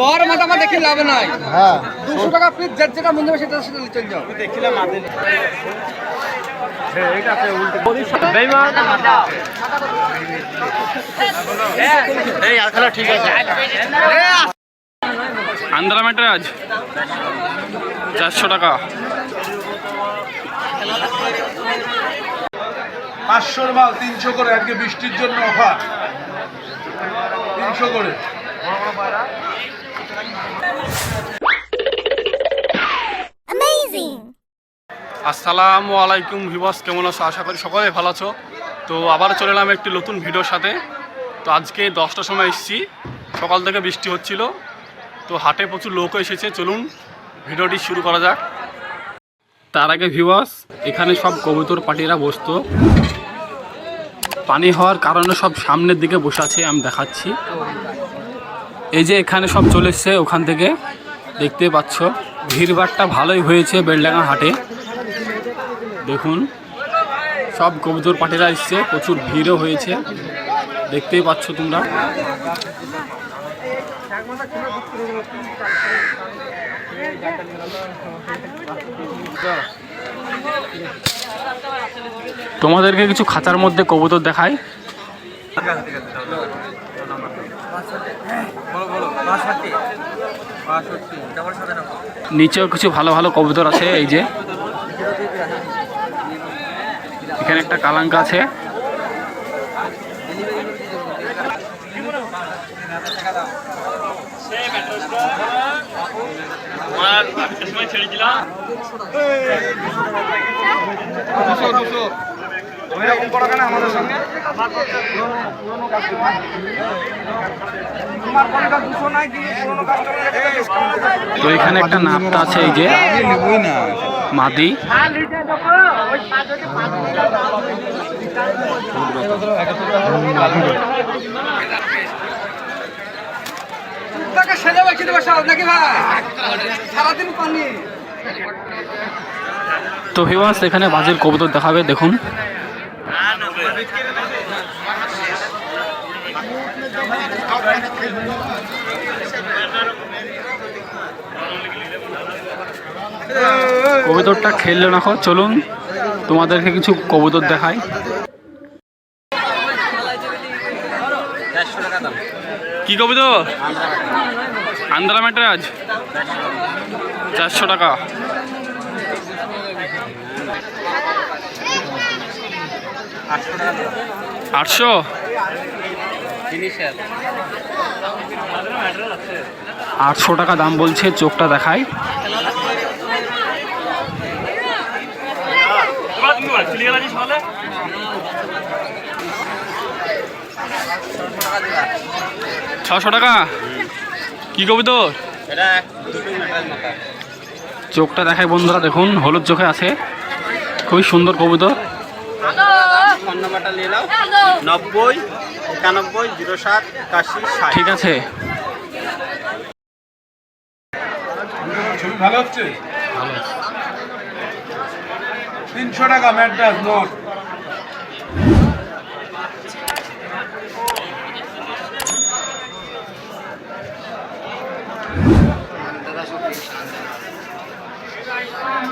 নর মাথা আমার দেখি লাভ নাই। হ্যাঁ। দুশো টাকা পিস যেটা যেটা মনে হবে সেটা সেটা চলে যাও। আন্দ্রা মেটরাজ চারশো টাকা। পাঁচশোর মাল তিনশো করে আজকে বৃষ্টির জন্য অফার। তিনশো করে। আসসালামু আলাইকুম ভিবাস কেমন আছো? আশা করি সকলে ভালো আছো। তো আবার চলে এলাম একটি নতুন ভিডিওর সাথে। তো আজকে দশটার সময় এসেছি। সকাল থেকে বৃষ্টি হচ্ছিল। তো হাটে প্রচুর লোকও এসেছে। চলুন ভিডিওটি শুরু করা যাক। তার আগে ভিউয়ার্স, এখানে সব কবুতর পাটিরা বসতো। পানি হওয়ার কারণে সব সামনের দিকে বসে আছে, আমি দেখাচ্ছি। এই যে এখানে সব চলে এসছে, ওখান থেকে দেখতে পাচ্ছ। ভিড়ভাড়টা ভালোই হয়েছে বেলডাঙ্গা হাটে। দেখুন, সব কবুতর পাটিরা এসছে, প্রচুর ভিড়ও হয়েছে। দেখতেই পাচ্ছ তোমরা। তোমাদেরকে কিছু খাঁচার মধ্যে কবুতর দেখায় নিচেও কিছু ভালো ভালো কবুতর আছে এই যে। এখানে একটা কালাঙ্কা আছে। তো এখানে একটা নাপটা আছে এই যে। মাদি। তাকে সেলে বেঁচে দেবে সব নাকি ভাই? সারাদিন পানি। তো ভিওয়ার্স এখানে বাজের কবুতর দেখাবে দেখুন। কবুতরটা খেললো না চলুন তোমাদেরকে কিছু কবুতর দেখাই। কি কবুতর? আন্দ্রা মেটরাজ চারশো টাকা। আটশো? আটশো টাকা দাম বলছে, চোখটা দেখায় ছশো টাকা? কি তোর? চোখটা দেখায় বন্ধুরা, দেখুন, হলুদ চোখে আছে। খুবই সুন্দর কবুতর ফোন নাম্বারটা নিয়ে নাও। নব্বই একানব্বই জিরো সাত একাশি ষাট। ঠিক আছে। ছবি ভালো হচ্ছে? তিনশো টাকা ম্যাড্রাস নোট।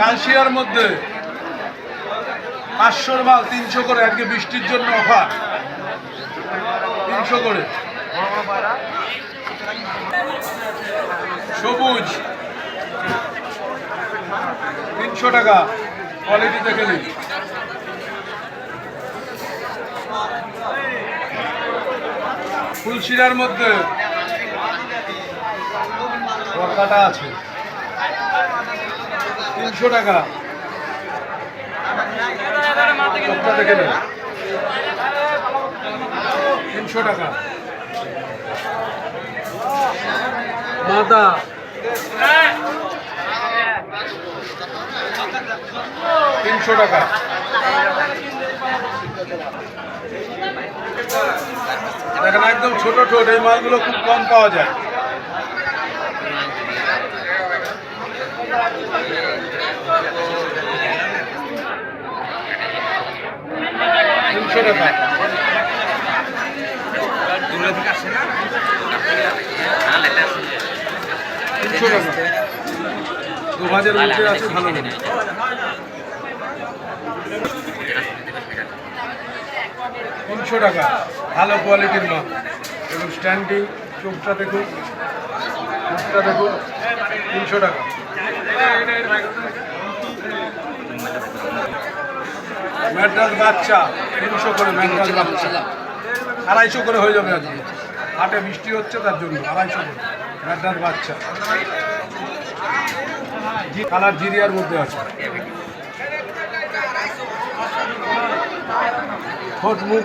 কালশিয়ার মধ্যে। পাঁচশোর মাল তিনশো করে আজকে বৃষ্টির জন্য অফার। তিনশো করে। সবুজ। তিনশো টাকা কোয়ালিটি দেখে নিন। ফুলশিরার মধ্যে বরকাটা আছে। তিনশো টাকা। তিনশো টাকা। মাদা। তিনশো টাকা। দেখেন একদম ছোট ঠোঁট এই মালগুলো খুব কম পাওয়া যায়। তিনশো টাকা তিনশো টাকা। দু হাজার মধ্যে আছে ভালো তিনশো টাকা। ভালো কোয়ালিটির মাল। এবং স্ট্যান্ডিং চোখটা দেখুন। চোখটা দেখুন। তিনশো টাকা। ম্যাড্রাস বাচ্চা তিনশো করে ম্যাড্রাস বাচ্চা। আড়াইশো করে হয়ে যাবে আজকে। হাটে বৃষ্টি হচ্ছে তার জন্য আড়াইশো করে। ম্যাড্রাস বাচ্চা। কালার জিরিয়ার মধ্যে আছে। ঠোঁট মুখ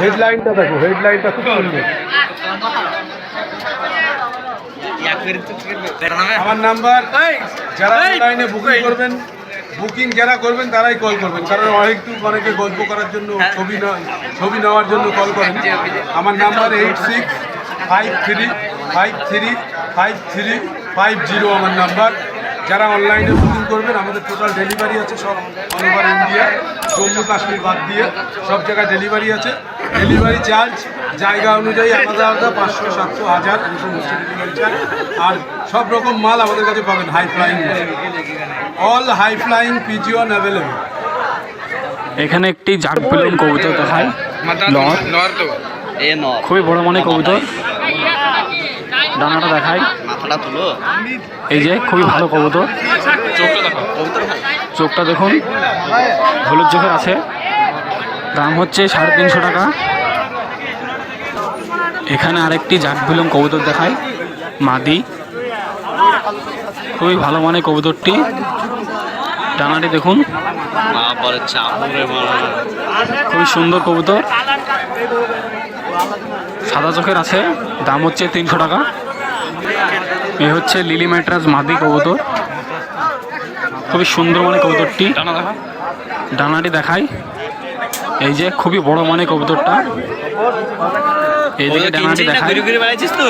হেডলাইনটা দেখো হেডলাইনটা খুব সুন্দর। আমার নাম্বার যারা লাইনে বুকিং করবেন বুকিং যারা করবেন তারাই কল করবেন। কারণ অনেকটু অনেকে গল্প করার জন্য ছবি নেওয়া- ছবি নেওয়ার জন্য কল করেন। আমার number eight six five three five three five three five zero আমার নাম্বার যারা অনলাইনে বুকিং করবেন আমাদের টোটাল ডেলিভারি আছে সব all over India Jammu Kashmir বাদ দিয়ে সব জায়গায় ডেলিভারি আছে। ডেলিভারি চার্জ জায়গা অনুযায়ী আলাদা আলাদা পাঁচশো, সাতশো, হাজার হচ্ছে ডেলিভারি চার্জ। আর সব রকম মাল আমাদের কাছে পাবেন high flying all high flying pigeon available এখানে একটি জাগ বেলুন কবুতর দেখায় খুবই বড় মনে কবুতর। ডানাটা দেখায়। মাথাটা তুলো এই যে, খুবই ভালো কবুতর। চোখটা চোখটা দেখুন। হলুদ চোখের আছে। দাম হচ্ছে সাড়ে তিনশো টাকা। এখানে আরেকটি জাট বিলম কবুতর দেখায় মাদি। খুবই ভালো মানের কবুতরটি। ডানাটি দেখুন। খুবই সুন্দর কবুতর। সাদা চোখের আছে দাম হচ্ছে তিনশো টাকা। এ হচ্ছে লিলি ম্যাট্রাস মাদি কবুতর। খুবই সুন্দর মানে কবুতরটি। ডানাটি দেখাই। এই যে খুবই বড় মানে কবুতরটা। এইদিকে ডানাটি তো?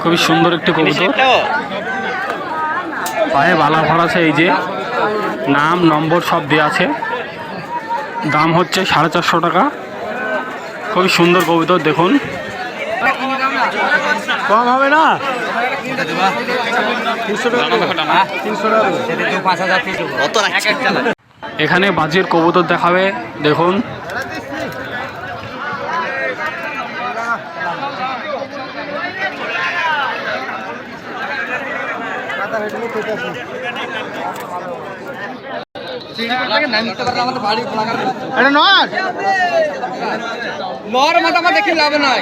খুবই সুন্দর একটি কবুতর। পায়ে বালা ভর আছে এই যে। নাম নম্বর সব দেওয়া আছে। দাম হচ্ছে সাড়ে চারশো টাকা। খুবই সুন্দর কবুতর দেখুন। কম হবে না? এখানে বাজির কবুতর দেখাবে দেখুন। আমাদের নর? মাথা আমার লাভ নাই।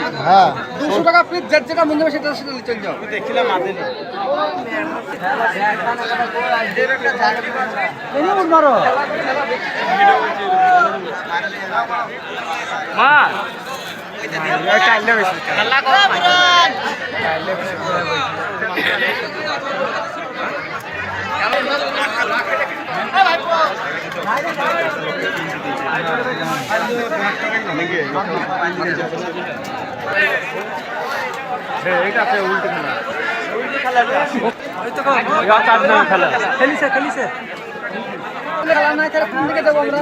দুশো টাকা পিস যেটা যেটা মনে হবে সেটা সেটা চলে যাও। খেলা। নাই তাহলে কোন দিকে যাব আমরা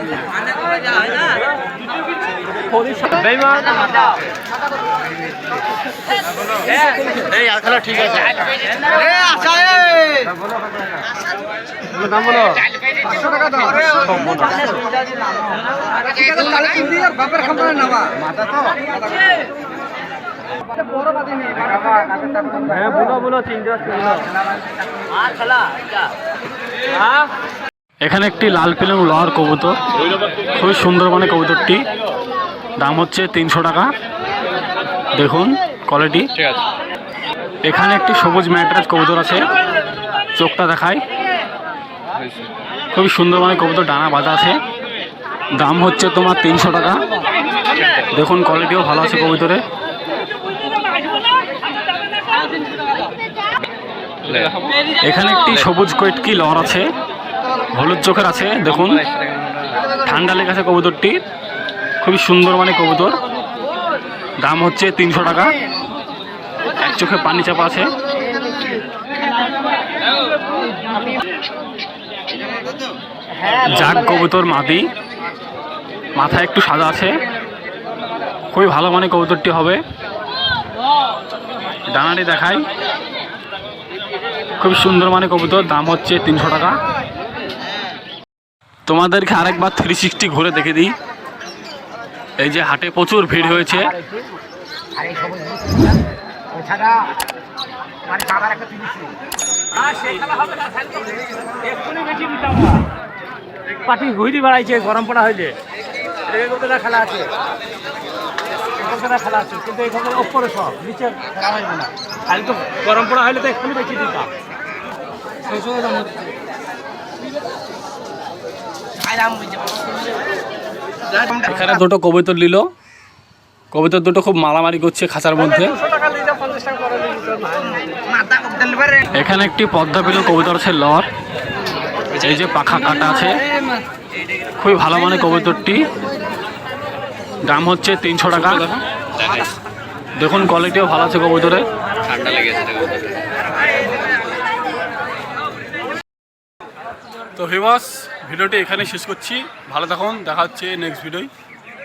এই আর খেলা ঠিক আছে। পাঁচশো টাকা ঠিক আছে তাহলে তিন দিন আর বাপের খাবার নেওয়া বড় বাদি নেই হ্যাঁ বলো বলো। চিন্তা এখানে একটি লাল পিলং লহার কবুতর খুবই সুন্দর মানে কবুতরটি। দাম হচ্ছে তিনশো টাকা। দেখুন কোয়ালিটি ঠিক আছে। এখানে একটি সবুজ ম্যাট্রাস কবুতর আছে। চোখটা দেখায় খুবই সুন্দর মানে কবুতর ডানা বাঁধা আছে। দাম হচ্ছে তোমার তিনশো টাকা। দেখুন কোয়ালিটিও ভালো আছে কবুতরে এখানে একটি সবুজ কয়েটকি লহর আছে। হলুদ চোখের আছে দেখুন। ঠান্ডা লেগেছে কবুতরটি। খুবই সুন্দর মানে কবুতর। দাম হচ্ছে তিনশো টাকা। এক চোখে পানি চাপা আছে। জাগ কবুতর মাদি। মাথায় একটু সাদা আছে। খুবই ভালো মানে কবুতরটি হবে। ডানাটি দেখাই। খুব সুন্দর মানে কবুতর, দাম হচ্ছে তিনশো টাকা। তোমাদেরকে আরেকবার থ্রি সিক্সটি ঘুরে দেখে দিই। এই যে হাটে প্রচুর ভিড় হয়েছে। পাটি ঘুরি বেড়াইছে, গরম পড়া কতটা খেলা আছে। খেলা আছে, কিন্তু এখানে ওপরে সব, নিচে না। খালি তো গরম পড়া হইলে তো এক্ষুনি বেশি দিতাম। এখানে দুটো কবুতর নিল। কবুতর দুটো খুব মারামারি করছে খাঁচার মধ্যে। এখানে একটি পদ্মা পেল কবুতর আছে লর। এই যে পাখা কাটা আছে। খুবই ভালো মানে কবুতরটি। দাম হচ্ছে তিনশো টাকা। দেখুন কোয়ালিটিও ভালো আছে কবুতরের। তো ভিবাস ভিডিওটি এখানে শেষ করছি। ভালো থাকুন দেখা হচ্ছে নেক্সট ভিডিওয়